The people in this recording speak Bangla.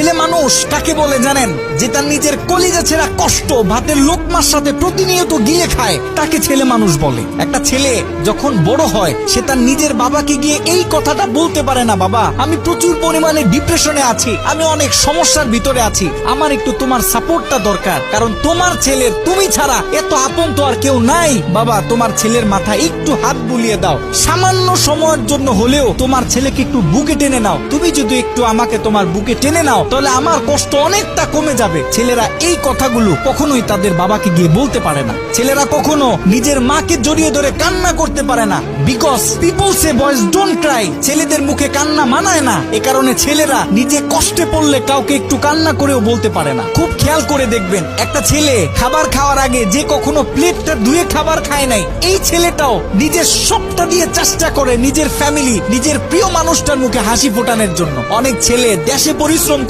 ছেলে মানুষ কাকে বলে, জানেন, যে তার নিজের কলিজা ছেঁড়া কষ্ট ভাতের লোকমার সাথে প্রতিনিয়ত গিলে খায়, তাকে ছেলে মানুষ বলে। একটা ছেলে যখন বড় হয়, সে তার নিজের বাবাকে গিয়ে এই কথাটা বলতে পারে না, বাবা, আমি প্রচুর পরিমাণে ডিপ্রেশনে আছি, আমি অনেক সমস্যার ভিতরে আছি, আমার একটু তোমার সাপোর্টটা দরকার, কারণ তোমার ছেলের তুমি ছাড়া এত আপন তো আর কেউ নাই। বাবা, তোমার ছেলের মাথায় একটু হাত বুলিয়ে দাও। সামান্য সময়ের জন্য হলেও তোমার ছেলেকে একটু বুকে টেনে নাও। তুমি যদি একটু আমাকে তোমার বুকে টেনে নাও তাহলে আমার কষ্ট অনেকটা কমে যাবে। ছেলেরা এই কথাগুলো কখনোই তাদের বাবাকে গিয়ে বলতে পারে না। ছেলেরা কখনো নিজের মাকে জড়িয়ে ধরে কান্না করতে পারে না। Because people say boys don't cry ছেলেদের মুখে কান্না মানায় না। এ কারণে ছেলেরা নিজে কষ্টে পড়লে কাউকে একটু কান্না করেও বলতে পারে না। খুব খেয়াল করে দেখবেন, একটা ছেলে খাবার খাওয়ার আগে যে কখনো প্লেটটা ধুয়ে খাবার খায় নাই, এই ছেলেটাও নিজের সবটা দিয়ে চেষ্টা করে নিজের ফ্যামিলি নিজের প্রিয় মানুষটার মুখে হাসি ফোটানোর জন্য। অনেক ছেলে দেশে পরিশ্রম